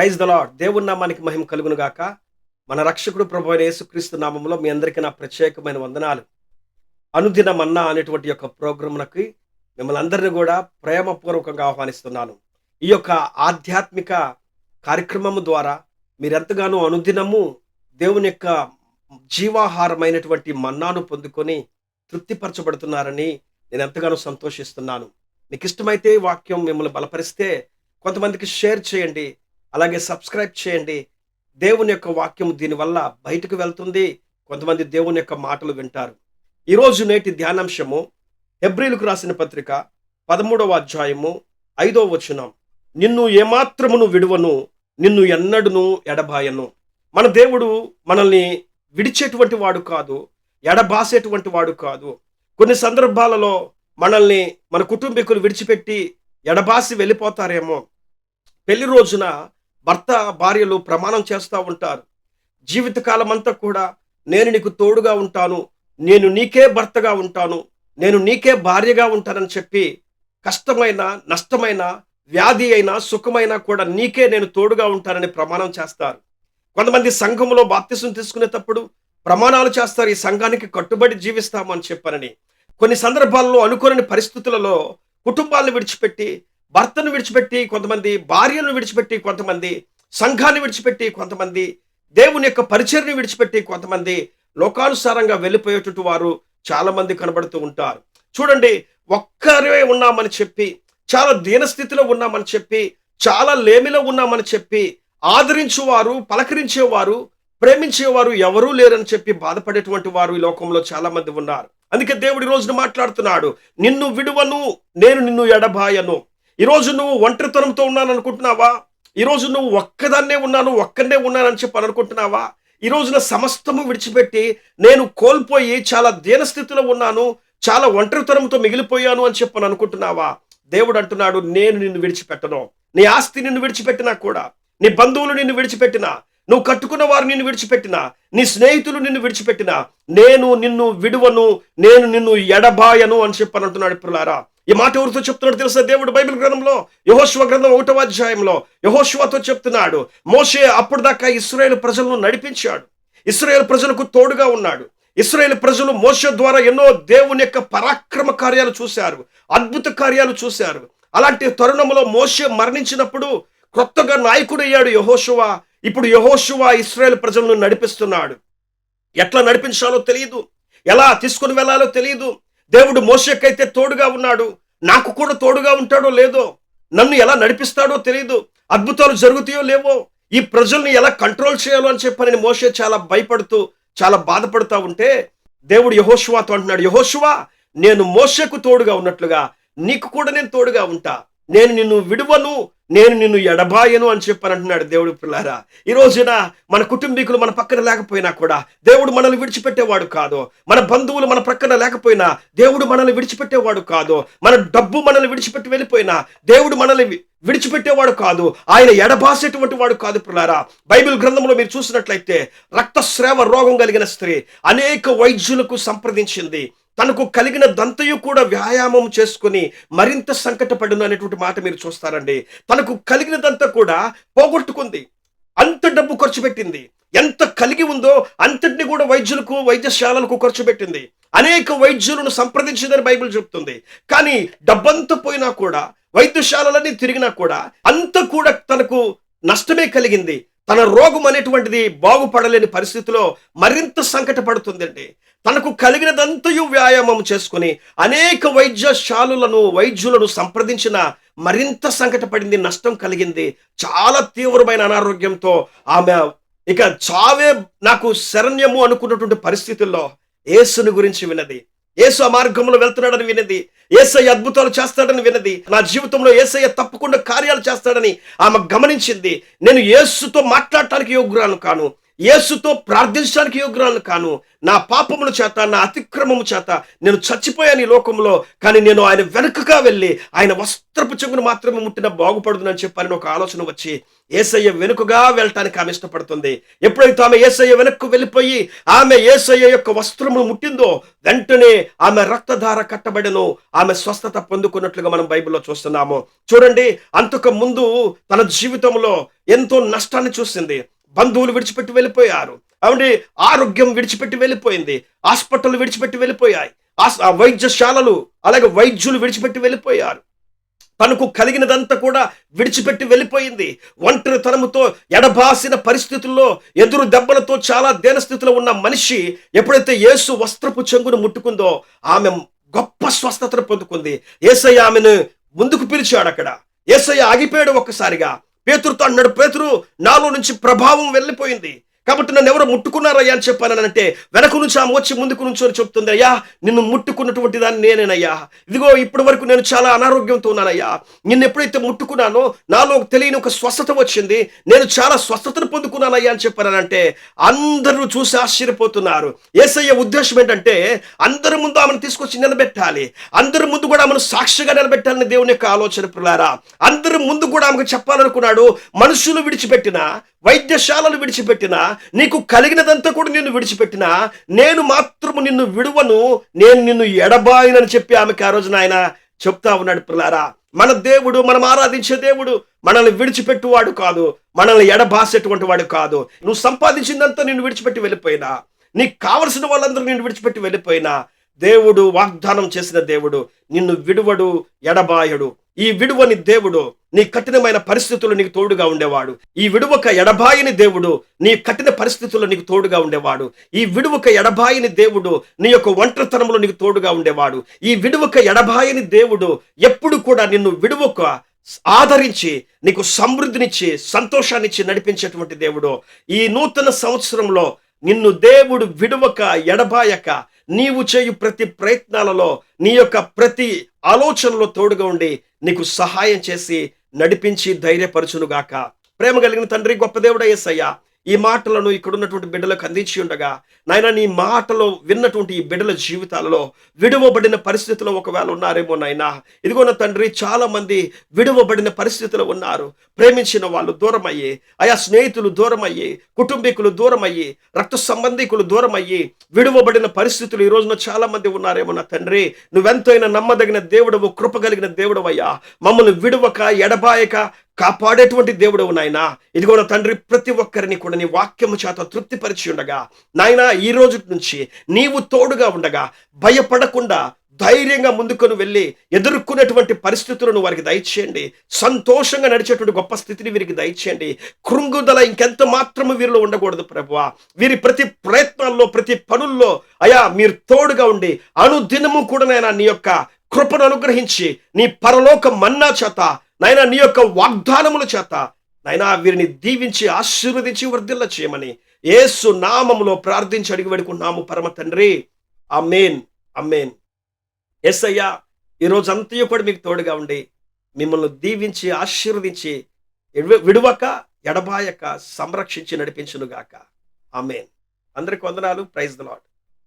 Praise the lord దేవుని నామానికి మహిమ కలుగును గాక. మన రక్షకుడు ప్రభు యేసుక్రీస్తు నామంలో మీ అందరికీ నా ప్రత్యేకమైన వందనాలు. అనుదిన మన్నా అనేటువంటి యొక్క ప్రోగ్రాంకి మిమ్మల్ని అందరినీ కూడా ప్రేమపూర్వకంగా ఆహ్వానిస్తున్నాను. ఈ యొక్క ఆధ్యాత్మిక కార్యక్రమము ద్వారా మీరెంతగానో అనుదినము దేవుని యొక్క జీవాహారమైనటువంటి మన్నాను పొందుకొని తృప్తిపరచబడుతున్నారని నేను ఎంతగానో సంతోషిస్తున్నాను. మీకు ఇష్టమైతే వాక్యం మిమ్మల్ని బలపరిస్తే కొంతమందికి షేర్ చేయండి. అలాగే సబ్స్క్రైబ్ చేయండి. దేవుని యొక్క వాక్యం దీనివల్ల బయటకు వెళ్తుంది. కొంతమంది దేవుని యొక్క మాటలు వింటారు. ఈరోజు నేటి ధ్యానాంశము హెబ్రిలకు రాసిన పత్రిక పదమూడవ అధ్యాయము ఐదో వచనం. నిన్ను ఏమాత్రమును విడువను నిన్ను ఎన్నడును ఎడబాయను. మన దేవుడు మనల్ని విడిచేటువంటి వాడు కాదు ఎడబాసేటువంటి వాడు కాదు. కొన్ని సందర్భాలలో మనల్ని మన కుటుంబీకులు విడిచిపెట్టి ఎడబాసి వెళ్ళిపోతారేమో. పెళ్ళి రోజున భర్త భార్యలు ప్రమాణం చేస్తూ ఉంటారు. జీవితకాలం అంతా కూడా నేను నీకు తోడుగా ఉంటాను. నేను నీకే భర్తగా ఉంటాను. నేను నీకే భార్యగా ఉంటానని చెప్పి కష్టమైన నష్టమైన వ్యాధి అయినా సుఖమైనా కూడా నీకే నేను తోడుగా ఉంటానని ప్రమాణం చేస్తారు. కొంతమంది సంఘంలో బాప్తిసం తీసుకునేటప్పుడు ప్రమాణాలు చేస్తారు. ఈ సంఘానికి కట్టుబడి జీవిస్తామని చెప్పారని చెప్పానని. కొన్ని సందర్భాల్లో అనుకోని పరిస్థితులలో కుటుంబాలను విడిచిపెట్టి భర్తను విడిచిపెట్టి కొంతమంది భార్యను విడిచిపెట్టి కొంతమంది సంఘాన్ని విడిచిపెట్టి కొంతమంది దేవుని యొక్క పరిచయని విడిచిపెట్టి కొంతమంది లోకానుసారంగా వెళ్ళిపోయేటట్టు వారు చాలామంది కనబడుతూ ఉంటారు. చూడండి ఒక్కరే ఉన్నామని చెప్పి చాలా దీనస్థితిలో ఉన్నామని చెప్పి చాలా లేమిలో ఉన్నామని చెప్పి ఆదరించేవారు పలకరించేవారు ప్రేమించేవారు ఎవరూ లేరని చెప్పి బాధపడేటువంటి వారు ఈ లోకంలో చాలామంది ఉన్నారు. అందుకే దేవుడి రోజున మాట్లాడుతున్నాడు నిన్ను విడువను నేను నిన్ను ఎడబాయను. ఈరోజు నువ్వు ఒంటరితనంతో ఉన్నాను అనుకుంటున్నావా ఈరోజు నువ్వు ఒక్కదాన్నే ఉన్నాను ఒక్కనే ఉన్నానని చెప్పి అనుకుంటున్నావా ఈ రోజున సమస్తము విడిచిపెట్టి నేను కోల్పోయి చాలా దీనస్థితిలో ఉన్నాను చాలా ఒంటరితనంతో మిగిలిపోయాను అని చెప్పని అనుకుంటున్నావా? దేవుడు అంటున్నాడు నేను నిన్ను విడిచిపెట్టను. నీ ఆస్తి నిన్ను విడిచిపెట్టినా కూడా నీ బంధువులు నిన్ను విడిచిపెట్టినా నువ్వు కట్టుకున్న వారు నిన్ను విడిచిపెట్టినా నీ స్నేహితులు నిన్ను విడిచిపెట్టినా నేను నిన్ను విడువను నేను నిన్ను ఎడబాయను అని చెప్పని అంటున్నాడు పిల్లారా ఈ మాట ఎవరితో చెప్తున్నాడు తెలుసా? దేవుడు బైబిల్ గ్రంథంలో యహోశివ గ్రంథం ఒకటవ అధ్యాయంలో యహోశివతో చెప్తున్నాడు. మోషే అప్పుడు దాకా ఇస్రాయేల్ ప్రజలను నడిపించాడు. ఇస్రాయేల్ ప్రజలకు తోడుగా ఉన్నాడు. ఇస్రాయేల్ ప్రజలు మోష ద్వారా ఎన్నో దేవుని యొక్క పరాక్రమ కార్యాలు చూశారు అద్భుత కార్యాలు చూశారు. అలాంటి తరుణంలో మోష మరణించినప్పుడు కొత్తగా నాయకుడయ్యాడు యహోశువ ఇప్పుడు యహోశువ ఇస్రాయేల్ ప్రజలను నడిపిస్తున్నాడు. ఎట్లా నడిపించాలో తెలియదు ఎలా తీసుకుని వెళ్ళాలో తెలియదు దేవుడు మోసకైతే తోడుగా ఉన్నాడు. నాకు కూడా తోడుగా ఉంటాడో లేదో నన్ను ఎలా నడిపిస్తాడో తెలియదు అద్భుతాలు జరుగుతాయో లేవో ఈ ప్రజల్ని ఎలా కంట్రోల్ చేయాలో అని చెప్పని మోసే చాలా భయపడుతూ చాలా బాధపడుతూ ఉంటే దేవుడు యహోశువాతో అంటున్నాడు యహోశువా నేను మోసకు తోడుగా ఉన్నట్లుగా నీకు కూడా నేను తోడుగా ఉంటా. నేను నిన్ను విడువను నేను నిన్ను ఎడబాయను అని చెప్పని అంటున్నాడు దేవుడు పిల్లారా. ఈ రోజున మన కుటుంబీకులు మన పక్కన లేకపోయినా కూడా దేవుడు మనల్ని విడిచిపెట్టేవాడు కాదు. మన బంధువులు మన ప్రక్కన లేకపోయినా దేవుడు మనల్ని విడిచిపెట్టేవాడు కాదు. మన డబ్బు మనల్ని విడిచిపెట్టి వెళ్ళిపోయినా దేవుడు మనల్ని విడిచిపెట్టేవాడు కాదు. ఆయన ఎడబాసేటువంటి వాడు కాదు పిల్లారా. బైబిల్ గ్రంథంలో మీరు చూసినట్లయితే రక్తస్రావ రోగం కలిగిన స్త్రీ అనేక వైద్యులకు సంప్రదించింది. తనకు కలిగిన దంతయు కూడా వ్యాయామం చేసుకుని మరింత సంకటపడును అనేటువంటి మాట మీరు చూస్తారండి. తనకు కలిగినదంతా కూడా పోగొట్టుకుంది. అంత డబ్బు ఖర్చు పెట్టింది. ఎంత కలిగి ఉందో అంతటిని కూడా వైద్యులకు వైద్యశాలలకు ఖర్చు పెట్టింది. అనేక వైద్యులను సంప్రదించిందని బైబిల్ చెప్తుంది. కానీ డబ్బంతా పోయినా కూడా వైద్యశాలలన్నీ తిరిగినా కూడా అంత కూడా తనకు నష్టమే కలిగింది. తన రోగం అనేటువంటిది బాగుపడలేని పరిస్థితిలో మరింత సంకటపడుతుందండి. తనకు కలిగినదంతయు వ్యాయామం చేసుకుని అనేక వైద్యశాలులను వైద్యులను సంప్రదించిన మరింత సంకటపడింది నష్టం కలిగింది. చాలా తీవ్రమైన అనారోగ్యంతో ఆమె ఇక చావే నాకు శరణ్యము అనుకున్నటువంటి పరిస్థితుల్లో యేసుని గురించి విన్నది. యేసు ఆ మార్గంలో వెళ్తున్నాడని విన్నది. ఏసఐ అద్భుతాలు చేస్తాడని విన్నది. నా జీవితంలో ఏసఐ తప్పకుండా కార్యాలు చేస్తాడని ఆమె గమనించింది. నేను యేసుతో మాట్లాడటానికి యోగ్యురాను కాను. యేసుతో ప్రార్థించడానికి యోగ్రాలు కాను. నా పాపముల చేత నా అతిక్రమము చేత నేను చచ్చిపోయాను ఈ లోకంలో కానీ నేను ఆయన వెనుకగా వెళ్ళి ఆయన వస్త్రపు చెంగును మాత్రమే ముట్టిన బాగుపడుతుందని చెప్పని ఒక ఆలోచన వచ్చి ఏసయ్య వెనుకగా వెళ్ళటానికి ఆమె ఇష్టపడుతుంది. ఎప్పుడైతే ఆమె ఏసయ్య వెనక్కు వెళ్ళిపోయి ఆమె ఏసయ్య యొక్క వస్త్రమును ముట్టిందో వెంటనే ఆమె రక్తధార కట్టబడను. ఆమె స్వస్థత పొందుకున్నట్లుగా మనం బైబిల్లో చూస్తున్నాము. చూడండి అంతకు ముందు తన జీవితంలో ఎంతో నష్టాన్ని చూసింది. బంధువులు విడిచిపెట్టి వెళ్ళిపోయారు. అవునండి ఆరోగ్యం విడిచిపెట్టి వెళ్ళిపోయింది. హాస్పిటల్ విడిచిపెట్టి వెళ్ళిపోయాయి. ఆ వైద్యశాలలు అలాగే వైద్యులు విడిచిపెట్టి వెళ్ళిపోయారు. తనకు కలిగినదంతా కూడా విడిచిపెట్టి వెళ్ళిపోయింది. ఒంటరితనముతో ఎడబాసిన పరిస్థితుల్లో ఎదురు దెబ్బలతో చాలా దేనస్థితిలో ఉన్న మనిషి ఎప్పుడైతే యేసు వస్త్రపు చెంగును ముట్టుకుందో ఆమె గొప్ప స్వస్థతను పొందుకుంది. ఏసయ్య ఆమెను ముందుకు పిలిచాడు అక్కడ ఏసయ్య ఆగిపోయాడు ఒక్కసారిగా. పేతురుతో అన్నాడు పేతురు నాలో నుంచి ప్రభావం వెళ్ళిపోయింది. కాబట్టి నన్ను ఎవరు ముట్టుకున్నారయ్యా అని చెప్పానంటే వెనక నుంచి ఆమె వచ్చి ముందుకు నుంచొని చెప్తుంది అయ్యా నిన్ను ముట్టుకున్నటువంటి దాన్ని నేనేనయ్యా. ఇదిగో ఇప్పటి వరకు నేను చాలా అనారోగ్యంతో ఉన్నానయ్యా. నిన్ను ఎప్పుడైతే ముట్టుకున్నానో నాలో తెలియని ఒక స్వస్థత వచ్చింది. నేను చాలా స్వస్థతను పొందుకున్నానయ్యా అని చెప్పానంటే అందరూ చూసి ఆశ్చర్యపోతున్నారు. ఏసయ్య ఉద్దేశం ఏంటంటే అందరి ముందు ఆమెను తీసుకొచ్చి నిలబెట్టాలి. అందరి ముందు కూడా ఆమెను సాక్షిగా నిలబెట్టాలని దేవుని యొక్క ఆలోచన పిల్లారా అందరి ముందు కూడా ఆమెకు చెప్పాలనుకున్నాడు మనుషులు విడిచిపెట్టిన వైద్యశాలను విడిచిపెట్టిన నీకు కలిగినదంతా కూడా నిన్ను విడిచిపెట్టిన నేను మాత్రము నిన్ను విడువను నేను నిన్ను ఎడబాయినని చెప్పి ఆమెకి ఆ రోజున ఆయన చెప్తా ఉన్నాడు పిల్లారా. మన దేవుడు మనం ఆరాధించే దేవుడు మనల్ని విడిచిపెట్టువాడు కాదు మనల్ని ఎడబాసేటువంటి వాడు కాదు. నువ్వు సంపాదించిందంతా నిన్ను విడిచిపెట్టి వెళ్ళిపోయినా నీకు కావలసిన వాళ్ళందరూ నిన్ను విడిచిపెట్టి వెళ్ళిపోయినా దేవుడు వాగ్దానం చేసిన దేవుడు నిన్ను విడువడు ఎడబాయడు. ఈ విడువని దేవుడు నీ కఠినమైన పరిస్థితుల్లో నీకు తోడుగా ఉండేవాడు. ఈ విడువక ఎడబాయిని దేవుడు నీ కఠిన పరిస్థితుల్లో నీకు తోడుగా ఉండేవాడు. ఈ విడువక ఎడబాయిని దేవుడు నీ యొక్క ఒంటరితనంలో నీకు తోడుగా ఉండేవాడు. ఈ విడువక ఎడబాయిని దేవుడు ఎప్పుడు కూడా నిన్ను విడువక ఆదరించి నీకు సమృద్ధినిచ్చి సంతోషాన్నిచ్చి నడిపించేటువంటి దేవుడు. ఈ నూతన సంవత్సరంలో నిన్ను దేవుడు విడువక ఎడబాయక నీవు చేయు ప్రతి ప్రయత్నాలలో నీ యొక్క ప్రతి ఆలోచనలో తోడుగా ఉండి నీకు సహాయం చేసి నడిపించి ధైర్యపరచునుగాక. ప్రేమ కలిగిన తండ్రి గొప్ప దేవుడ యేసయ్యా ఈ మాటలను ఇక్కడున్నటువంటి బిడ్డలకు అందించి ఉండగా నాయన నీ మాటలో విన్నటువంటి ఈ బిడ్డల జీవితాలలో విడువబడిన పరిస్థితిలో ఒకవేళ ఉన్నారేమో నాయన. ఇదిగో నా తండ్రి చాలా మంది విడువబడిన పరిస్థితిలో ఉన్నారు. ప్రేమించిన వాళ్ళు దూరమయ్యి ఆయా స్నేహితులు దూరం అయ్యి కుటుంబీకులు దూరమయ్యి రక్త సంబంధికులు దూరం అయ్యి విడువబడిన పరిస్థితులు ఈ రోజున చాలా మంది ఉన్నారేమో నా తండ్రి. నువ్వెంతైనా నమ్మదగిన దేవుడవు కృప కలిగిన దేవుడవయ్యా. మమ్మల్ని విడువక ఎడబాయక కాపాడేటువంటి దేవుడు నాయనా. ఇదిగో నా తండ్రి ప్రతి ఒక్కరిని కూడా నీ వాక్యము చేత తృప్తిపరిచి ఉండగా. నాయనా ఈ రోజు నుంచి నీవు తోడుగా ఉండగా భయపడకుండా ధైర్యంగా ముందుకొని వెళ్ళి ఎదుర్కొనేటువంటి పరిస్థితులను వారికి దయచేయండి. సంతోషంగా నడిచేటువంటి గొప్ప స్థితిని వీరికి దయచేయండి. కృంగుదల ఇంకెంత మాత్రము వీరిలో ఉండకూడదు ప్రభువా. వీరి ప్రతి ప్రయత్నాల్లో ప్రతి పనుల్లో అయా మీరు తోడుగా ఉండి అనుదినము కూడా నాయనా నీ యొక్క కృపను అనుగ్రహించి నీ పరలోక మన్నా చేత నాయన నీ యొక్క వాగ్దానముల చేత నైనా వీరిని దీవించి ఆశీర్వదించి వర్ధిల్ల చేయమని ఏసు నామములో ప్రార్థించి అడిగి పెడుకున్నాము పరమ తండ్రి. అమ్మేన్ అమ్మేన్ ఎస్ అయ్యా ఈరోజు అంతయు కూడా మీకు తోడుగా ఉండి మిమ్మల్ని దీవించి ఆశీర్వదించి విడువక ఎడబాయక సంరక్షించి నడిపించునుగాక. ఆమెన్. అందరికి వందనాలు. Praise the lord